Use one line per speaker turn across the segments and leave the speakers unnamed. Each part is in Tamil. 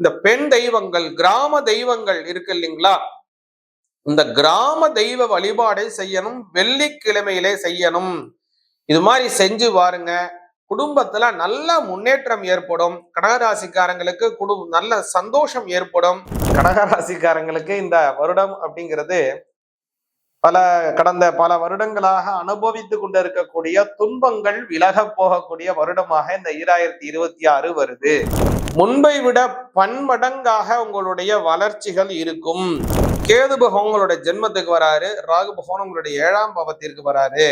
இந்த பெண் தெய்வங்கள் கிராம தெய்வங்கள் இருக்கு இல்லைங்களா? இந்த கிராம தெய்வ வழிபாடை செய்யணும் வெள்ளிக்கிழமையிலே செய்யணும். இது மாதிரி செஞ்சு பாருங்க குடும்பத்துல நல்ல முன்னேற்றம் ஏற்படும். கடகராசிக்காரங்களுக்கு குடும் நல்ல சந்தோஷம் ஏற்படும். கடகராசிக்காரங்களுக்கு இந்த வருடம் அப்படிங்கிறது பல கடந்த பல வருடங்களாக அனுபவித்து கொண்டிருக்கக்கூடிய துன்பங்கள் விலக போகக்கூடிய வருடமாக இந்த ஈராயிரத்தி இருபத்தி ஆறு வருது. முன்பை விட பன்மடங்காக உங்களுடைய வளர்ச்சிகள் இருக்கும். கேது பகவான் உங்களுடைய ஜென்மத்துக்கு வராரு. ராகு பகவான் உங்களுடைய ஏழாம் பாவத்திற்கு வராரு.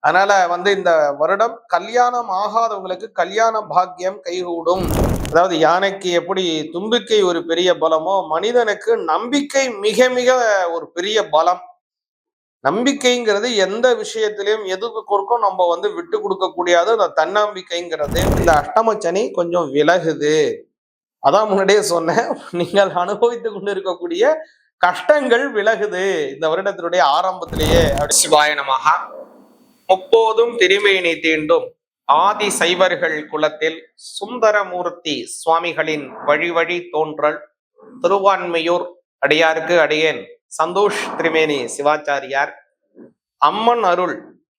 அதனால வந்து இந்த வருடம் கல்யாணம் ஆகாதவங்களுக்கு கல்யாண பாக்கியம் கைகூடும். அதாவது யானைக்கு எப்படி தும்பிக்கை ஒரு பெரிய பலமோ மனிதனுக்கு நம்பிக்கை மிக மிக ஒரு பெரிய பலம். நம்பிக்கைங்கிறது எந்த விஷயத்திலையும் எதுக்கு கொடுக்கும் நம்ம வந்து விட்டு கொடுக்க கூடியது அந்த தன்னம்பிக்கைங்கிறது இந்த அஷ்டம சனி கொஞ்சம் விலகுது. அதான் முன்னாடியே சொன்னேன். நீங்கள் அனுபவித்து கொண்டு இருக்கக்கூடிய கஷ்டங்கள் விலகுது. இந்த வருடத்தினுடைய ஆரம்பத்திலேயே. சிவாயனமாக முப்போதும் திருமேனி தீண்டும் ஆதி சைவர்கள் குலத்தில் சுந்தரமூர்த்தி சுவாமிகளின் வழி வழி தோன்றல் திருவான்மையூர் அடியாருக்கு அடியேன். சந்தோஷ் திரிமேனி சிவாச்சாரியார் அம்மன் அருள்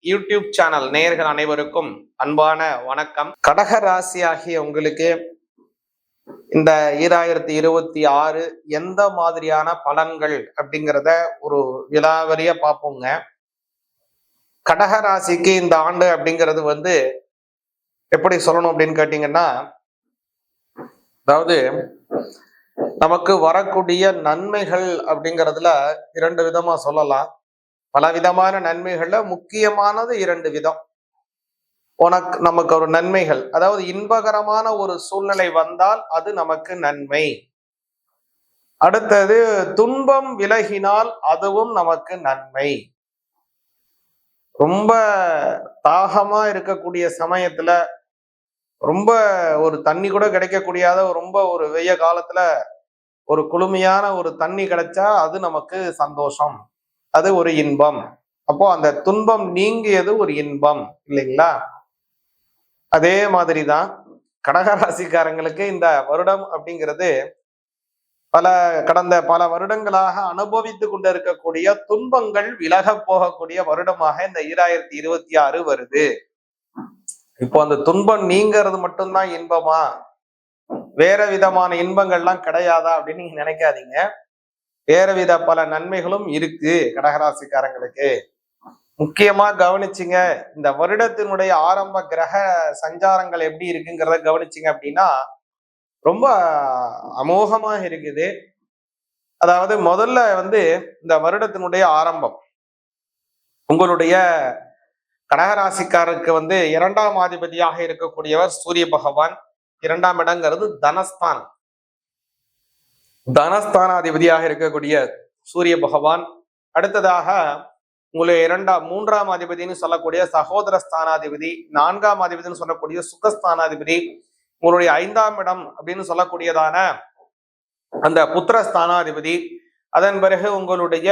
யூடியூப் சேனல் நேயர்கள் அனைவருக்கும் அன்பான வணக்கம். கடக ராசி ஆகிய உங்களுக்கு இந்த ஈராயிரத்தி இருபத்தி ஆறு எந்த மாதிரியான பலன்கள் அப்படிங்கிறத ஒரு விலாவரிய பார்ப்போங்க. கடக ராசிக்கு இந்த ஆண்டு அப்படிங்கிறது வந்து எப்படி சொல்லணும் அப்படின்னு கேட்டீங்கன்னா அதாவது நமக்கு வரக்கூடிய நன்மைகள் அப்படிங்கிறதுல இரண்டு விதமா சொல்லலாம். பல விதமான நன்மைகள்ல முக்கியமானது இரண்டு விதம். உனக்கு நமக்கு ஒரு நன்மைகள். அதாவது இன்பகரமான ஒரு சூழ்நிலை வந்தால் அது நமக்கு நன்மை. அடுத்தது துன்பம் விலகினால் அதுவும் நமக்கு நன்மை. ரொம்ப தாகமா இருக்கக்கூடிய சமயத்துல ரொம்ப ஒரு தண்ணி கூட கிடைக்கக்கூடியாத ரொம்ப ஒரு வெய்ய காலத்துல ஒரு குளுமையான ஒரு தண்ணி கிடைச்சா அது நமக்கு சந்தோஷம். அது ஒரு இன்பம். அப்போ அந்த துன்பம் நீங்கியது ஒரு இன்பம் இல்லைங்களா? அதே மாதிரிதான் கடகராசிக்காரங்களுக்கு இந்த வருடம் அப்படிங்கிறது பல கடந்த பல வருடங்களாக அனுபவித்து கொண்டிருக்கக்கூடிய துன்பங்கள் விலக போகக்கூடிய வருடமாக இந்த ஈராயிரத்தி இருபத்தி ஆறு வருது. இப்போ அந்த துன்பம் நீங்கிறது மட்டும்தான் இன்பமா? வேற விதமான இன்பங்கள்லாம் கிடையாதா அப்படின்னு நீங்க நினைக்காதீங்க. வேற வித பல நன்மைகளும் இருக்கு கடகராசிக்காரங்களுக்கு. முக்கியமா கவனிச்சிங்க இந்த வருடத்தினுடைய ஆரம்ப கிரக சஞ்சாரங்கள் எப்படி இருக்குங்கிறத கவனிச்சிங்க அப்படின்னா ரொம்ப அமோகமாக இருக்குது. அதாவது முதல்ல வந்து இந்த வருடத்தினுடைய ஆரம்பம். உங்களுடைய கடகராசிக்காருக்கு வந்து இரண்டாம் அதிபதியாக இருக்கக்கூடியவர் சூரிய பகவான். இரண்டாம் இடங்கிறது தனஸ்தான் தனஸ்தானாதிபதியாக இருக்கக்கூடிய சூரிய பகவான். அடுத்ததாக உங்களுடைய இரண்டாம் மூன்றாம் அதிபதினு சொல்லக்கூடிய சகோதர ஸ்தானாதிபதி நான்காம் அதிபதினு சொல்லக்கூடிய சுகஸ்தானாதிபதி உங்களுடைய ஐந்தாம் இடம் அப்படின்னு சொல்லக்கூடியதான அந்த புத்திர ஸ்தானாதிபதி. அதன் பிறகு உங்களுடைய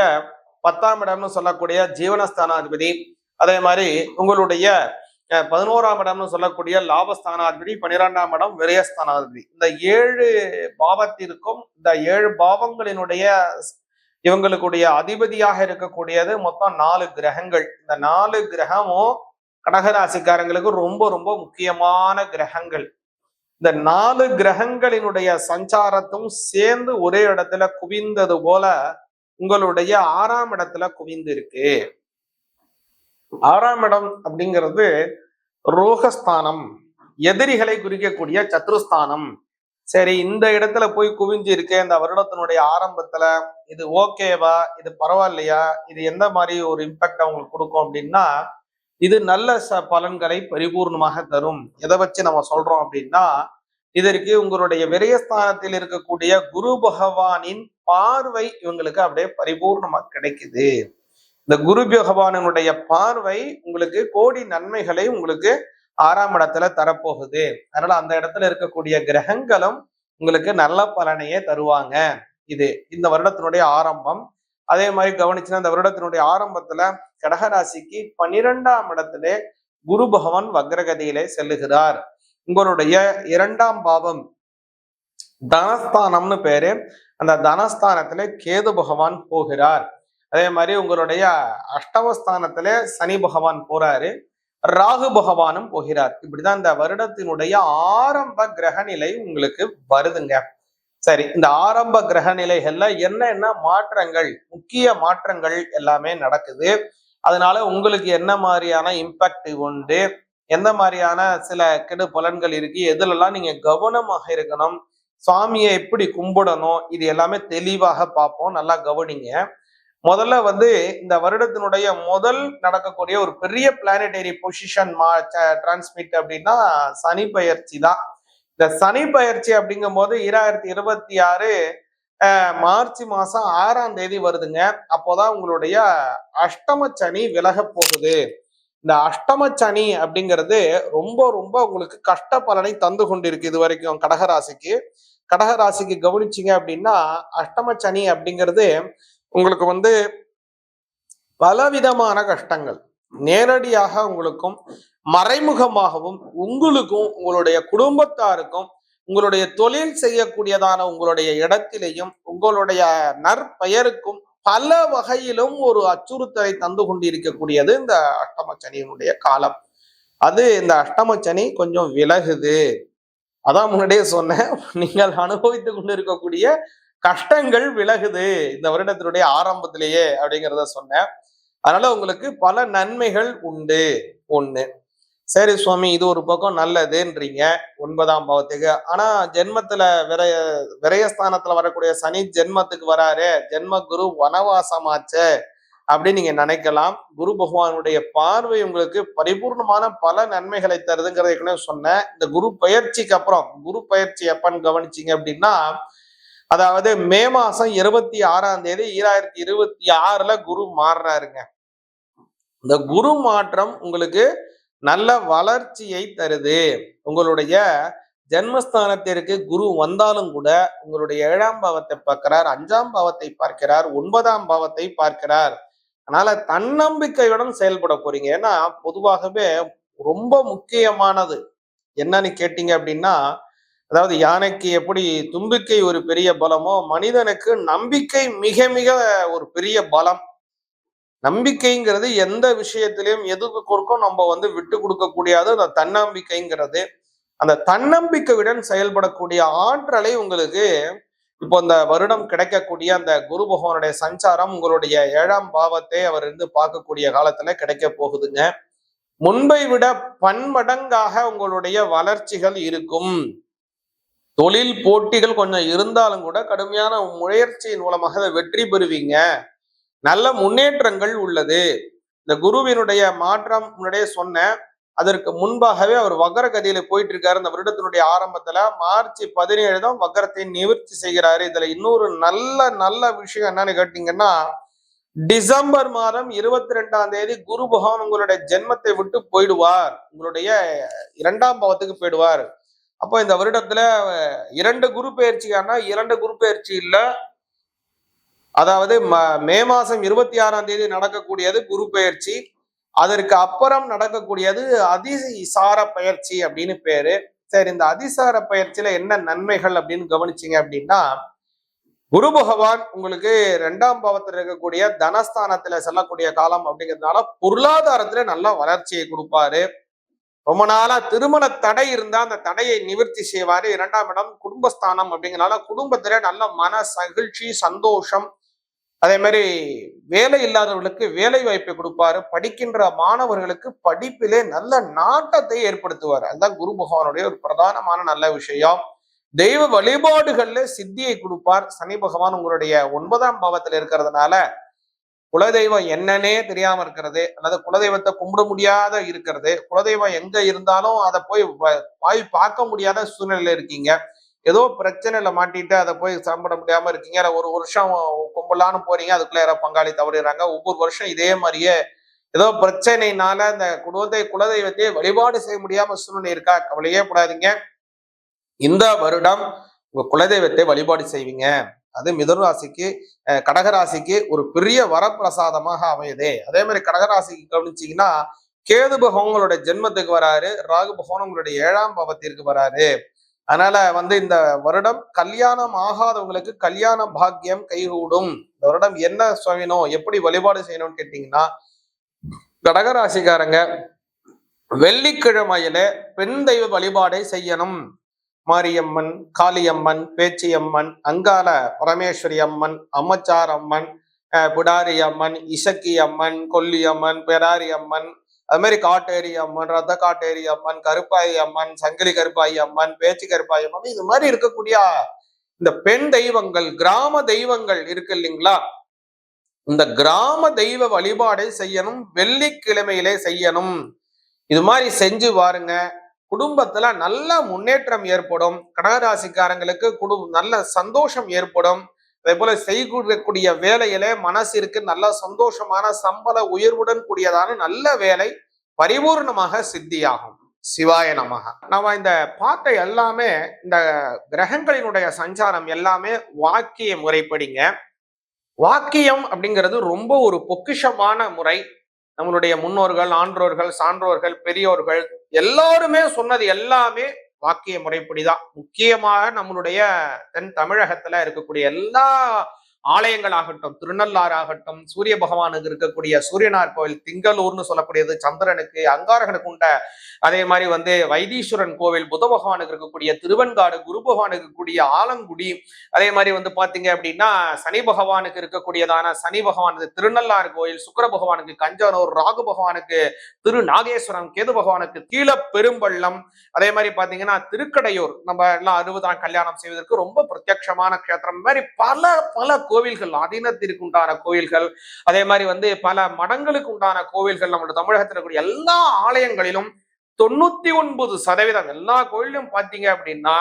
பத்தாம் இடம்னு சொல்லக்கூடிய ஜீவனஸ்தானாதிபதி. அதே மாதிரி உங்களுடைய பதினோராம் இடம்னு சொல்லக்கூடிய லாபஸ்தானாதிபதி பன்னிரெண்டாம் இடம் விரயஸ்தானாதிபதி. இந்த ஏழு பாவத்திற்கும் இந்த ஏழு பாவங்களினுடைய இவங்களுக்குடைய அதிபதியாக இருக்கக்கூடியது மொத்தம் நாலு கிரகங்கள். இந்த நாலு கிரகமும் கடகராசிக்காரங்களுக்கு ரொம்ப ரொம்ப முக்கியமான கிரகங்கள். இந்த நாலு கிரகங்களினுடைய சஞ்சாரத்தும் சேர்ந்து ஒரே இடத்துல குவிந்தது போல உங்களுடைய ஆறாம் இடத்துல குவிந்து இருக்கு ஆறாம் இடம் அப்படிங்கிறது ரோகஸ்தானம் எதிரிகளை குறிக்கக்கூடிய சத்ருஸ்தானம். சரி இந்த இடத்துல போய் குவிஞ்சு இருக்க இந்த வருடத்தினுடைய ஆரம்பத்துல இது ஓகேவா இது பரவாயில்லையா இது எந்த மாதிரி ஒரு இம்பாக்ட் அவங்களுக்கு கொடுக்கும் அப்படின்னா இது நல்ல ச பலன்களை பரிபூர்ணமாக தரும். எதை வச்சு நம்ம சொல்றோம் அப்படின்னா இதற்கு உங்களுடைய விரயஸ்தானத்தில் இருக்கக்கூடிய குரு பகவானின் பார்வை இவங்களுக்கு அப்படியே பரிபூர்ணமா கிடைக்குது. இந்த குரு பகவானனுடைய பார்வை உங்களுக்கு கோடி நன்மைகளை உங்களுக்கு ஆறாம் இடத்துல தரப்போகுது. அதனால அந்த இடத்துல இருக்கக்கூடிய கிரகங்களும் உங்களுக்கு நல்ல பலனையே தருவாங்க. இது இந்த வருடத்தினுடைய ஆரம்பம். அதே மாதிரி கவனிச்சுன்னா இந்த வருடத்தினுடைய ஆரம்பத்துல கடகராசிக்கு பன்னிரெண்டாம் இடத்திலே குரு பகவான் வக்ரகதியிலே செல்லுகிறார். உங்களுடைய இரண்டாம் பாவம் தனஸ்தானம்னு பேரு. அந்த தனஸ்தானத்துல கேது பகவான் போகிறார். அதே மாதிரி உங்களுடைய அஷ்டவஸ்தானத்துல சனி பகவான் போறாரு. ராகு பகவானும் போகிறார். இப்படிதான் இந்த வருடத்தினுடைய ஆரம்ப கிரக நிலை உங்களுக்கு வருதுங்க. சரி இந்த ஆரம்ப கிரக நிலைகள்ல என்னென்ன மாற்றங்கள் முக்கிய மாற்றங்கள் எல்லாமே நடக்குது. அதனால உங்களுக்கு என்ன மாதிரியான இம்பாக்ட் உண்டு? எந்த மாதிரியான சில கெடு பலன்கள் இருக்கு? எதுலெல்லாம் நீங்க கவனமாக இருக்கணும்? சுவாமியை எப்படி கும்பிடணும்? இது எல்லாமே தெளிவாக பார்ப்போம். நல்லா கவனிங்க. முதல்ல வந்து இந்த வருடத்தினுடைய முதல் நடக்கக்கூடிய ஒரு பெரிய பிளானடரி பொசிஷன் மா டிரான்ஸ்மிட் அப்படின்னா சனி பயிற்சி தான். இந்த சனி பயிற்சி அப்படிங்கும் போது ஈராயிரத்தி இருபத்தி ஆறு மார்ச் மாசம் ஆறாம் தேதி வருதுங்க. அப்போதான் உங்களுடைய அஷ்டம சனி விலக போகுது. இந்த அஷ்டம சனி அப்படிங்கிறது ரொம்ப ரொம்ப உங்களுக்கு கஷ்ட பலனை தந்து கொண்டிருக்கு இது வரைக்கும் கடகராசிக்கு. கடகராசிக்கு கவனிச்சிங்க அப்படின்னா அஷ்டம சனி அப்படிங்கிறது உங்களுக்கு வந்து பலவிதமான கஷ்டங்கள். நேரடியாக உங்களுக்கும் மறைமுகமாகவும் உங்களுக்கும் உங்களுடைய குடும்பத்தாருக்கும் உங்களுடைய தொழில் செய்யக்கூடியதான உங்களுடைய இடத்திலையும் உங்களுடைய நற்பெயருக்கும் பல வகையிலும் ஒரு அச்சுறுத்தலை தந்து கொண்டிருக்கக்கூடியது இந்த அஷ்டமச்சனியினுடைய காலம். அது இந்த அஷ்டமச்சனி கொஞ்சம் விலகுது. அதான் முன்னாடியே சொன்னேன். நீங்கள் அனுபவித்துக் கொண்டிருக்கக்கூடிய கஷ்டங்கள் விலகுது. இந்த வருடத்தினுடைய ஆரம்பத்திலேயே அப்படிங்கிறத சொன்னேன். அதனால உங்களுக்கு பல நன்மைகள் உண்டு. ஒண்ணு சரி சுவாமி இது ஒரு பக்கம் நல்லதுன்றீங்க. ஒன்பதாம் பாவத்துக்கு. ஆனா ஜென்மத்துல விரைய விரயஸ்தானத்துல வரக்கூடிய சனி ஜென்மத்துக்கு வராரு. ஜென்ம குரு வனவாசமாச்சே அப்படின்னு நீங்க நினைக்கலாம். குரு பகவானுடைய பார்வை உங்களுக்கு பரிபூர்ணமான பல நன்மைகளை தருதுங்கிறத ஏற்கனவே சொன்னேன். இந்த குரு பயிற்சிக்கு அப்புறம் குரு பயிற்சி எப்பன்னு கவனிச்சீங்க அப்படின்னா அதாவது மே மாசம் இருபத்தி ஆறாம் தேதி ஈராயிரத்தி இருபத்தி ஆறுல குரு மாறுறாருங்க. இந்த குரு மாற்றம் உங்களுக்கு நல்ல வளர்ச்சியை தருது. உங்களுடைய ஜென்மஸ்தானத்திற்கு குரு வந்தாலும் கூட உங்களுடைய ஏழாம் பாவத்தை பார்க்கிறார் அஞ்சாம் பாவத்தை பார்க்கிறார் ஒன்பதாம் பாவத்தை பார்க்கிறார். அதனால தன்னம்பிக்கையுடன் செயல்பட போறீங்க. ஏன்னா பொதுவாகவே ரொம்ப முக்கியமானது. என்னன்னு கேட்டீங்க அப்படின்னா அதாவது யானைக்கு எப்படி தும்பிக்கை ஒரு பெரிய பலமோ மனிதனுக்கு நம்பிக்கை மிக மிக ஒரு பெரிய பலம். நம்பிக்கைங்கிறது எந்த விஷயத்திலையும் எதுக்கு கொடுக்கும் நம்ம வந்து விட்டு கொடுக்க கூடியது அந்த தன்னம்பிக்கைங்கிறது. அந்த தன்னம்பிக்கையுடன் செயல்படக்கூடிய ஆற்றலை உங்களுக்கு இப்போ இந்த வருடம் கிடைக்கக்கூடிய அந்த குரு பகவானுடைய சஞ்சாரம் உங்களுடைய ஏழாம் பாவத்தை அவர் இருந்து பார்க்கக்கூடிய காலத்துல கிடைக்க போகுதுங்க. முன்பை விட பன்மடங்காக உங்களுடைய வளர்ச்சிகள் இருக்கும். தொழில் போட்டிகள் கொஞ்சம் இருந்தாலும் கூட கடுமையான முயற்சியின் மூலமாக அதை வெற்றி பெறுவீங்க. நல்ல முன்னேற்றங்கள் உள்ளது. இந்த குருவினுடைய மாற்றம் முன்னாடியே சொன்னேன். அதற்கு முன்பாகவே அவர் வக்கர கதியில போயிட்டு இருக்காரு இந்த வருடத்தினுடைய ஆரம்பத்துல மார்ச் பதினேழு தான் வக்கரத்தை நிவர்த்தி செய்கிறாரு. இதுல இன்னொரு நல்ல நல்ல விஷயம் என்னன்னு கேட்டீங்கன்னா டிசம்பர் மாதம் இருபத்தி ரெண்டாம் தேதி குரு பகவான் உங்களுடைய ஜென்மத்தை விட்டு போயிடுவார். உங்களுடைய இரண்டாம் பாவத்துக்கு போயிடுவார். அப்போ இந்த வருடத்துல இரண்டு குரு பயிற்சியானா இரண்டு குரு பயிற்சி இல்ல. அதாவது மே மாசம் இருபத்தி ஆறாம் தேதி நடக்கக்கூடியது குரு பயிற்சி. அதற்கு அப்புறம் நடக்கக்கூடியது அதிசார பயிற்சி அப்படின்னு பேரு. சரி இந்த அதிசார பயிற்சியில என்ன நன்மைகள் அப்படின்னு கவனிச்சிங்க அப்படின்னா குரு பகவான் உங்களுக்கு ரெண்டாம் பாவத்தில் இருக்கக்கூடிய தனஸ்தானத்துல செல்லக்கூடிய காலம் அப்படிங்கிறதுனால பொருளாதாரத்துல நல்ல வளர்ச்சியை கொடுப்பாரு. ரொம்ப நாளா திருமண தடை இருந்தா அந்த தடையை நிவர்த்தி செய்வாரு. இரண்டாம் இடம் குடும்பஸ்தானம் அப்படிங்கிறனால குடும்பத்துல நல்ல மன சகிழ்ச்சி சந்தோஷம். அதே மாதிரி வேலை இல்லாதவர்களுக்கு வேலை வாய்ப்பை கொடுப்பாரு. படிக்கின்ற மாணவர்களுக்கு படிப்பிலே நல்ல நாட்டத்தை ஏற்படுத்துவார். அதுதான் குரு பகவானுடைய ஒரு பிரதானமான நல்ல விஷயம். தெய்வ வழிபாடுகள்ல சித்தியை கொடுப்பார். சனி பகவான் உங்களுடைய ஒன்பதாம் பாவத்தில் இருக்கிறதுனால குலதெய்வம் என்னன்னே தெரியாம இருக்கிறது அல்லது குலதெய்வத்தை கும்பிட முடியாத இருக்கிறது குலதெய்வம் எங்க இருந்தாலும் அதை போய் வாய் பார்க்க முடியாத சூழ்நிலையில இருக்கீங்க. ஏதோ பிரச்சனையில மாட்டிட்டு அதை போய் சாப்பிட முடியாம இருக்கீங்க. ஒரு வருஷம் கும்பலான்னு போறீங்க அதுக்குள்ள யாரோ பங்காளி தவறிடுறாங்க. ஒவ்வொரு வருஷம் இதே மாதிரியே ஏதோ பிரச்சனைனால இந்த குடும்பத்தை குலதெய்வத்தையே வழிபாடு செய்ய முடியாம சூழ்நிலை இருக்கா? கவலையே கூடாதீங்க இந்த வருடம் உங்க குலதெய்வத்தை வழிபாடு செய்வீங்க. அது மிதனராசிக்கு கடகராசிக்கு ஒரு பெரிய வரப்பிரசாதமாக அமையுது. அதே மாதிரி கடகராசிக்கு கவனிச்சீங்கன்னா கேது பகவான் உங்களுடைய ஜென்மத்துக்கு வராரு ராகு பகவான் உங்களுடைய ஏழாம் பாவத்திற்கு வராரு. அதனால வந்து இந்த வருடம் கல்யாணம் ஆகாதவங்களுக்கு கல்யாண பாக்கியம் கைகூடும். இந்த வருடம் என்ன செய்யணும் எப்படி வழிபாடு செய்யணும்னு கேட்டீங்கன்னா கடகராசிக்காரங்க வெள்ளிக்கிழமையில பெண் தெய்வ வழிபாடை செய்யணும். மாரியம்மன் காளியம்மன் பேச்சியம்மன் அங்கால பரமேஸ்வரி அம்மன் அம்மச்சார் அம்மன் அஹ் பிடாரி அம்மன் இசக்கி அம்மன் கொல்லியம்மன் பெராரி அம்மன் அது மாதிரி காட்டேரி அம்மன் ரத்த காட்டேரி அம்மன் கருப்பாயி அம்மன் சங்கிலி கருப்பாயி அம்மன் பேச்சு கருப்பாயி அம்மன் இது மாதிரி இருக்கக்கூடிய இந்த பெண் தெய்வங்கள் கிராம தெய்வங்கள் இருக்கு இல்லைங்களா? இந்த கிராம தெய்வ வழிபாடை செய்யணும் வெள்ளிக்கிழமையிலே செய்யணும். இது மாதிரி செஞ்சு பாருங்க. குடும்பத்துல நல்ல முன்னேற்றம் ஏற்படும். கடகராசிக்காரங்களுக்கு குடும்ப நல்ல சந்தோஷம் ஏற்படும். அதே போல செய்யக்கூடிய வேலையில மனசிற்கு நல்ல சந்தோஷமான சம்பள உயர்வுடன் கூடியதான நல்ல வேலை பரிபூர்ணமாக சித்தியாகும். சிவாய நமக. நம்ம இந்த பார்த்த எல்லாமே இந்த கிரகங்களினுடைய சஞ்சாரம் எல்லாமே வாக்கிய முறைப்படிங்க. வாக்கியம் அப்படிங்கிறது ரொம்ப ஒரு பொக்கிஷமான முறை. நம்மளுடைய முன்னோர்கள் ஆன்றோர்கள் சான்றோர்கள் பெரியோர்கள் எல்லாருமே சொன்னது எல்லாமே வாக்கிய முறைப்படிதான். முக்கியமாக நம்மளுடைய தென் தமிழகத்துல இருக்கக்கூடிய எல்லா ஆலயங்களாகட்டும் திருநள்ளாறு ஆகட்டும் சூரிய பகவானுக்கு இருக்கக்கூடிய சூரியனார் கோவில் திங்களூர்னு சொல்லக்கூடியது சந்திரனுக்கு அங்காரகனுக்கு உண்ட அதே மாதிரி வந்து வைத்தீஸ்வரன் கோவில் புத பகவானுக்கு இருக்கக்கூடிய திருவன்காடு குரு பகவானுக்கு இருக்கக்கூடிய ஆலங்குடி அதே மாதிரி வந்து பாத்தீங்க அப்படின்னா சனி பகவானுக்கு இருக்கக்கூடியதான சனி பகவானுக்கு திருநள்ளாறு கோயில் சுக்கர பகவானுக்கு கஞ்சனூர் ராகு பகவானுக்கு திரு நாகேஸ்வரம் கேது பகவானுக்கு கீழ பெரும்பள்ளம் அதே மாதிரி பாத்தீங்கன்னா திருக்கடையூர் நம்ம எல்லாம் அறுபதாம் கல்யாணம் செய்வதற்கு ரொம்ப பிரத்யட்சமான க்ஷேத்திரம் மாதிரி பல பல கோவில்கள் அதீனத்திற்கு உண்டான கோவில்கள் அதே மாதிரி வந்து பல மடங்களுக்கு உண்டான கோவில்கள் நம்மளோட தமிழகத்தில் இருக்கக்கூடிய எல்லா ஆலயங்களிலும் தொண்ணூத்தி ஒன்பது சதவீதம் எல்லா கோயிலும் பார்த்தீங்க அப்படின்னா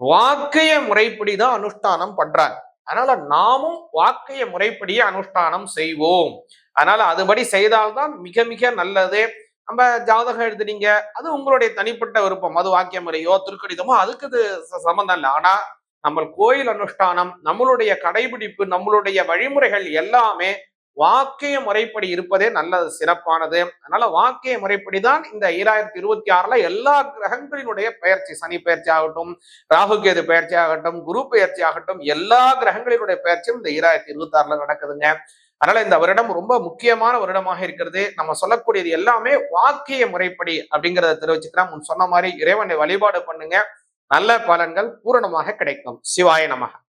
வாக்கிய முறைப்படி தான் அனுஷ்டானம் பண்றாங்க. அதனால நாமும் வாக்கிய முறைப்படியே அனுஷ்டானம் செய்வோம். அதனால அதுபடி செய்தால்தான் மிக மிக நல்லது. நம்ம ஜாதகம் எழுதுனீங்க அது உங்களுடைய தனிப்பட்ட விருப்பம். அது வாக்கிய முறையோ திருக்கடிதமோ அதுக்கு இது சம்மந்தம் இல்லை. ஆனா நம்ம கோயில் அனுஷ்டானம் நம்மளுடைய கடைபிடிப்பு நம்மளுடைய வழிமுறைகள் எல்லாமே வாக்கிய முறைப்படி இருப்பதே நல்லது சிறப்பானது. அதனால வாக்கிய முறைப்படி தான் இந்த ஈராயிரத்தி இருபத்தி ஆறுல எல்லா கிரகங்களினுடைய பெயர்ச்சி சனி பெயர்ச்சி ஆகட்டும் ராகுகேது கேது ஆகட்டும் குரு பெயர்ச்சி ஆகட்டும் எல்லா கிரகங்களினுடைய பெயர்ச்சியும் இந்த ஈராயிரத்தி இருபத்தி ஆறுல நடக்குதுங்க. அதனால இந்த வருடம் ரொம்ப முக்கியமான வருடமாக இருக்கிறது. நம்ம சொல்லக்கூடியது எல்லாமே வாக்கிய முறைப்படி அப்படிங்கிறத தெரிவிச்சுக்கிறேன். முன் சொன்ன மாதிரி இறைவனை வழிபாடு பண்ணுங்க. நல்ல பலன்கள் பூரணமாக கிடைக்கும். சிவாய நமக.